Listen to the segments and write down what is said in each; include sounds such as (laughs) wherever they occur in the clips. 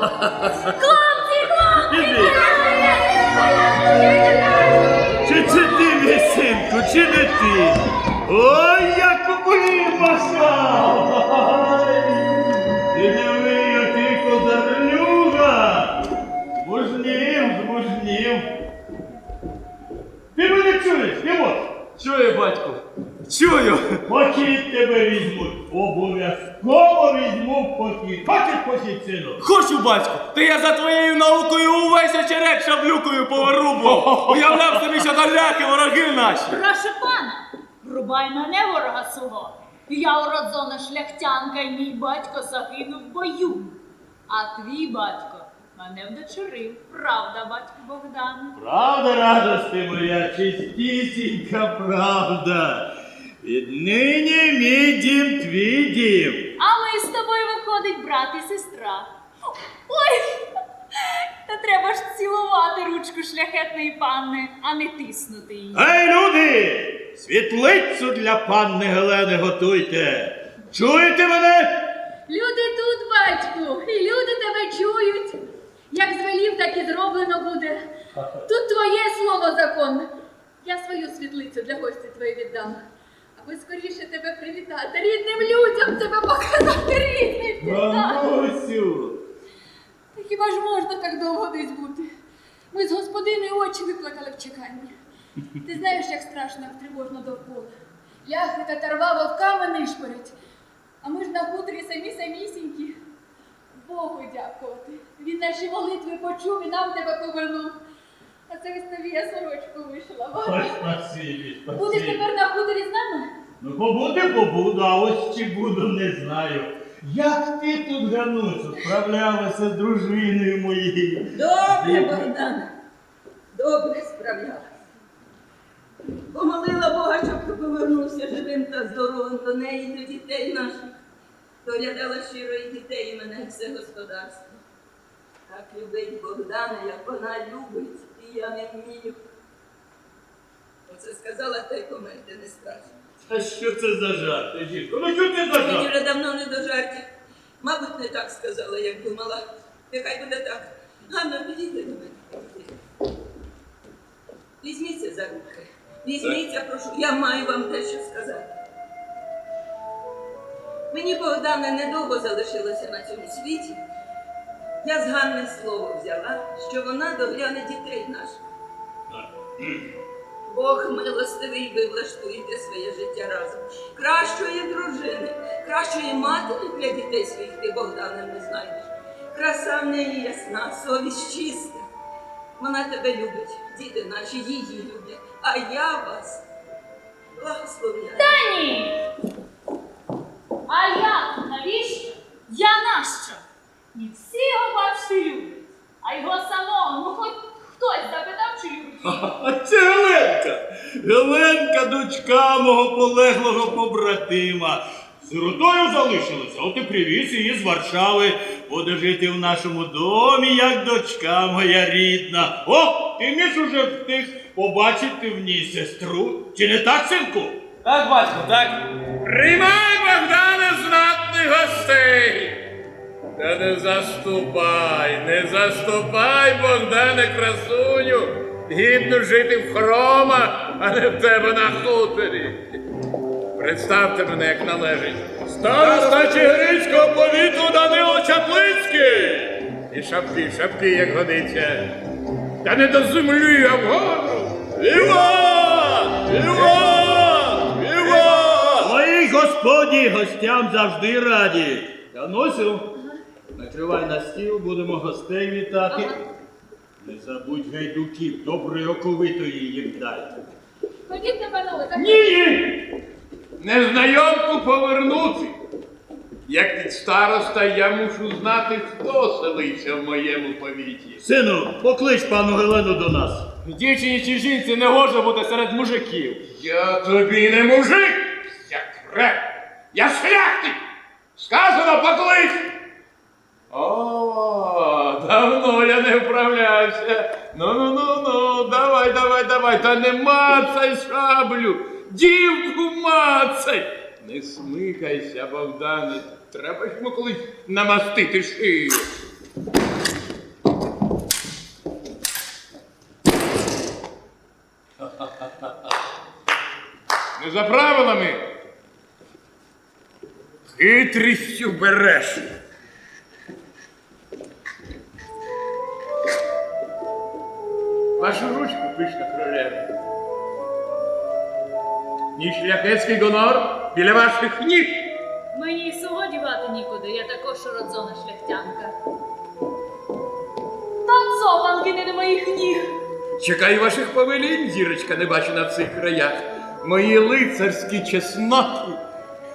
Хлопці, хлопці! Іди. Чи це ти, мій синку, чи не ти? Ой, як вимаса! Ти диви, який козарлюга! Мужнів, змужнів. Ти мене чуєш, Тимош? Чую, батьку. Чую. Похід тебе візьмуть. Обов'язково візьму в похід. Хочеш похід, сину? Хочу, батьку. Та я за твоєю наукою увесь очерет шаблюкою повирубував. Уявляв собі, що даляки вороги наші. Прошу пана, рубай мене ворога свого. Я уродзона шляхтянка, і мій батько загинув в бою. А твій батько мене вдочерив. Правда, батько Богдан? Правда, радости моя, чистісінька правда. Віднині мій дім твій дім. А ми з тобою виходить брат і сестра. Ой! Та треба ж цілувати ручку шляхетної панни, а не тиснути її. Ей, люди! Світлицю для панни Гелени готуйте. Чуєте мене? Люди тут, батьку, і люди тебе чують. Як звелів, так і зроблено буде. Тут твоє слово закон. Я свою світлицю для гостя твої віддам. Аби скоріше тебе привітати, рідним людям тебе показати рідний піддати. Бабусю! Та хіба ж можна так довго десь бути? Ми з господиною очі викликали в чеканні. Ти знаєш, як страшно, як тривожно довкола. Ляхи та тарва вовками нишпорять. А ми ж на хуторі самі самісінькі. Богу дякувати. Він наші молитви почув і нам тебе повернув. А це ось тобі я сорочку вишила. Ой, спасибі, Будеш тепер на хуторі з нами? Ну, побуде, побуду, а ось чи буду, не знаю. Як ти тут, Ганусю, справлялася з дружиною моєю? Добре, Богдане, добре справлялася. Помолила Бога, щоб ти повернувся живим та здоровим до неї, до дітей наших. Доглядала щиро і дітей, і мене і все господарство. Так любить Богдана, як вона любить, і я не вмію. Оце сказала, та й померти не страшно. Та що це за жарт, жінко? Ну що це за Мені вже давно не до жартів. Мабуть, не так сказала, як думала. Нехай буде так. Ганна, підійди до мене. Візьміться за руки. Візьміться, прошу, я маю вам дещо сказати. Мені Богдана недовго залишилося на цьому світі. Я з Ганни слово взяла, що вона догляне дітей наших. Бог милостивий, ви влаштуєте своє життя разом. Кращої дружини, кращої матері для дітей своїх ти Богдана не знайдеш. Краса в неї ясна, совість чиста. Вона тебе любить, діти наші її люблять, а я вас благословляю. Та ні! А я навіщо? Я нащо? Бачити люблять. А його самого, ну хоч хтось запитав, чи любить. А це Геленка. Геленка, дочка мого полеглого побратима. Сиротою залишилася, от і привіз її з Варшави. Буде жити в нашому домі, як дочка моя рідна. О, ти між уже встиг побачити в ній сестру. Чи не так, синку? Так, батько, так. Приймай, Та не заступай, не заступай, Богдане, красуню. Гідно жити в хромах, а не в тебе на хуторі. Представте мене, як належить. Староста Чигиринського повіту Данило Чаплицький. І шапки, шапки, як годиться. Та не до землі, а вгору. Віват! Віват! Віват! Моїй господі гостям завжди раді. Та Танусю, накривай на стіл, будемо гостей вітати. Не забудь гайдуків, доброї оковитої їм дай. Ходіть, панове, так Ні! Незнайомку повернути. Як від староста я мушу знати, хто селиться в моєму повіті. Сину, поклич пану Гелену до нас. Дівчині чи жінці не гоже бути серед мужиків. Я тобі не мужик, секрет. Я шляхтик. Сказано поклич. О, давно я не вправлявся. Ну, ну, ну, ну, давай, давай, давай, та не мацай шаблю. Дівку мацай! Не смикайся, Богдане. Треба ж йому колись намастити шию. (laughs) Не за правилами. Хитрістю береш. Ні гонор біля ваших ніг. Мені й свого дівати нікуди, я також уродзона шляхтянка. Та не до моїх ніг. Чекаю ваших повелінь, зірочка не бачена в цих краях. Мої лицарські чесноти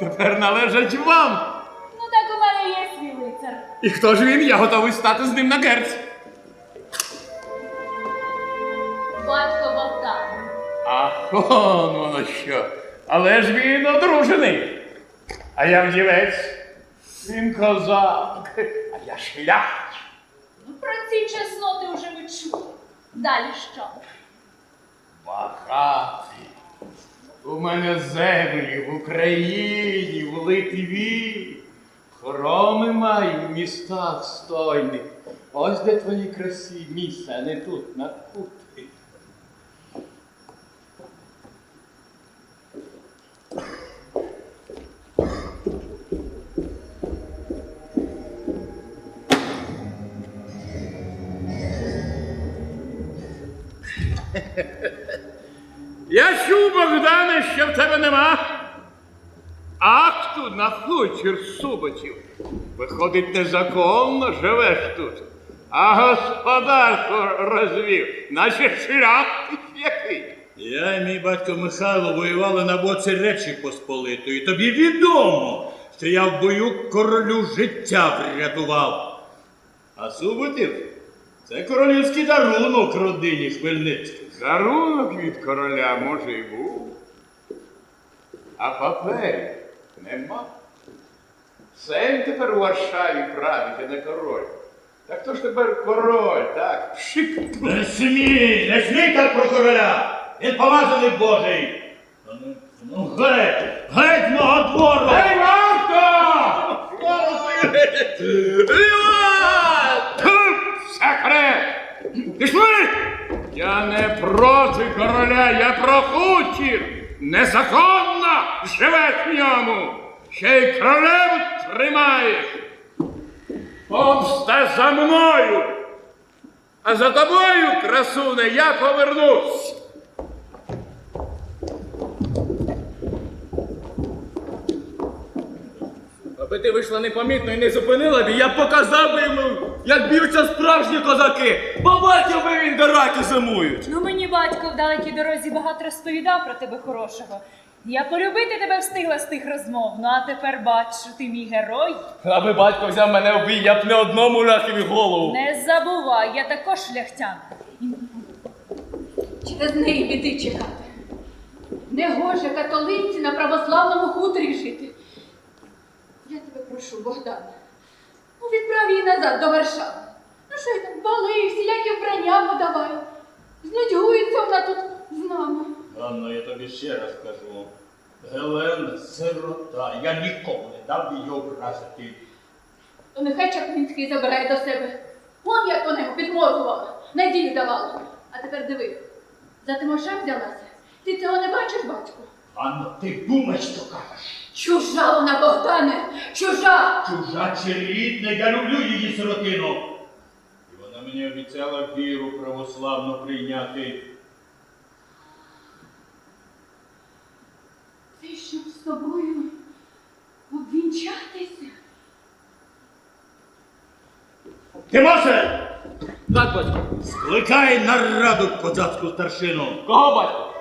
тепер належать вам. Ну так у мене є свій лицар. І хто ж він? Я готовий стати з ним на герць. Батько Богдан. Ах, он воно що. Але ж він одружений. А я вдівець. Він козак, а я шляхтич. Ну про ці чесноти вже ми чули. Далі що? Багатий. У мене землі в Україні, в Литві. Хороми маю в містах стойних. Ось де твої красі місця, а не тут, на хуті. (laughs) Я чув, Богдане, що в тебе нема акту на хутір суботів. Виходить, незаконно живеш тут, а господарство розвів, наче шляхтич який. Я і мій батько Михайло воювали на боці Речі Посполитої. Тобі відомо, що я в бою королю життя врятував. А Суботів це королівський дарунок родині Хмельницьких. Дарунок від короля може й був, а паперів нема. Сейм тепер у Варшаві править, а не король. Так хто ж тепер король, так? Шик. Не смій, не смій так про короля! Він помазаний Божий! Ну, ну, Ну, геть, геть мого двору! Ей, варто! Тут секрет! Пішли! Я не проти короля, я про хутір! Незаконно живе в ньому! Ще й королем тримаєш! Помста за мною! А за тобою, красуне, я повернусь! Аби ти вийшла непомітно і не зупинила б, я б показав би йому, як б'ються справжні козаки. Побачив би він, де раки зимують. Ну мені батько в далекій дорозі багато розповідав про тебе хорошого. Я полюбити тебе встигла з тих розмов. Ну а тепер бачу, ти мій герой. Аби батько взяв мене в бій, я б не одному ляхові голову. Не забувай, я також шляхтянка. Чи з неї біди чекати? Не гоже католиці на православному хуторі жити. Прошу, Богдане, ну відправ її назад до Варшави. Ну що й там, бали, всілякі вбрання подавай. Знудьгується вона тут з нами. Ганно, я тобі ще раз кажу. Гелена сирота. Я нікому не дав її образити. То нехай Чаплінський забирає до себе. Вон як по нему підморгувала, надію давала. А тепер диви, за Тимоша взялася. Ти цього не бачиш, батько? Ганно, ти думаєш, що кажеш? Чужа вона, Богдане, чужа! Чужа чи рідна, я люблю її сиротину. І вона мені обіцяла віру православну прийняти. Ти щоб з тобою обвінчатися? Тимоше! Так, батько. Скликай нараду козацьку старшину. Кого батько?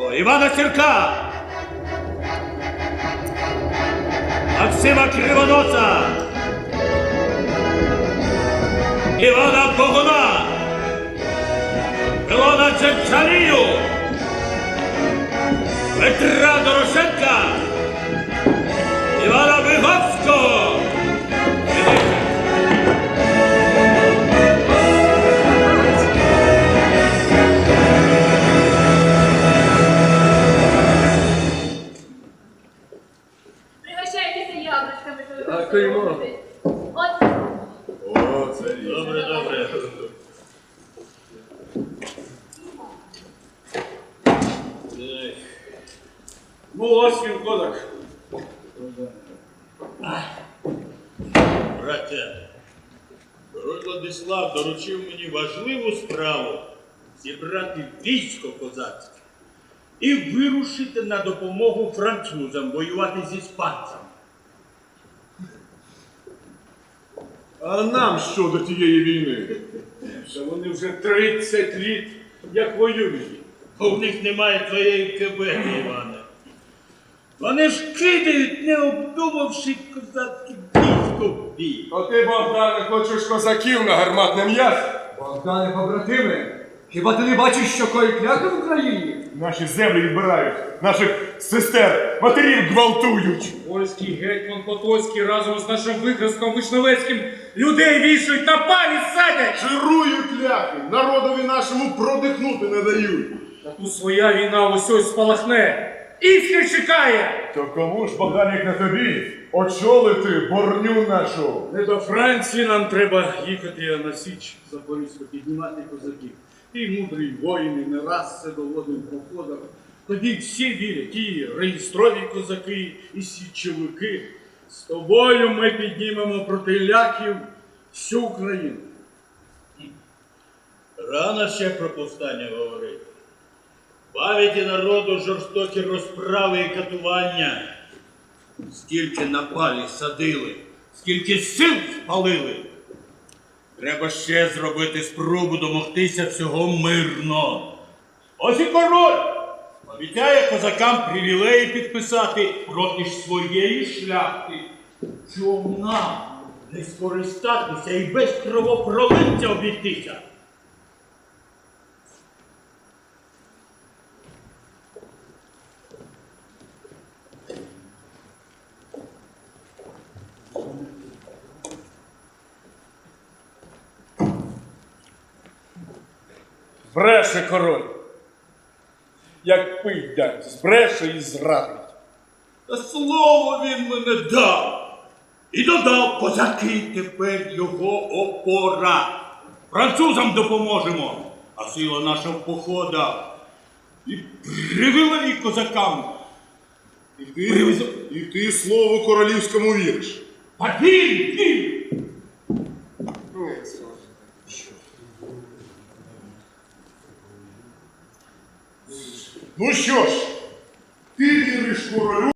О, Івана Сірка! Максима Кривоноса! Івана Богуна! Пилона Чечарію! Петра Дорошенка! Івана Виговського! Ну, ось він козак. Браття, король Владислав доручив мені важливу справу зібрати військо козацьке і вирушити на допомогу французам воювати з іспанцями. А нам що до тієї війни? Що вони вже 30 літ як воюють. Бо в них немає твоєї кебети, Іване. Вони ж кидають, не обдумавши в бій. То ти, Богдане, хочеш козаків на гарматне м'ясо? Богдане, побратиме, хіба ти не бачиш, що кої кляти в Україні? Наші землі відбирають, наших сестер, матерів гвалтують. Польський гетьман Потоцький разом з нашим викраском Вишневецьким людей вішають на палі садять! Жирують ляхи, народові нашому продихнути не дають. Та тут своя війна ось ось спалахне. Іскір чекає! То кому ж, Богдан, як на тобі, очолити борню нашу? Не до Франції нам треба їхати а на Січ Запорізьку піднімати козаків. І мудрий воїн і не раз це доводив походом. Тоді всі вірять, і реєстрові козаки, і січовики. З тобою ми піднімемо проти ляків всю Україну. Рано ще про повстання говорити. Пам'яті народу жорстокі розправи і катування. Скільки напалі садили, скільки сил спалили. Треба ще зробити спробу домогтися всього мирно. Ось і король обіцяє козакам привілеї підписати проти ж своєї шляхти. Чому нам не скористатися і без кровопролиття обійтися? Бреше король. Як пить збреше і зрадить. Та слово він мене дав. І додав, козаки тепер його опора. Французам допоможемо, а сила наша в походах. І привілеї козакам. І ти, і ти слову королівському віриш. А він, він! Ну що ж, ти віриш королю?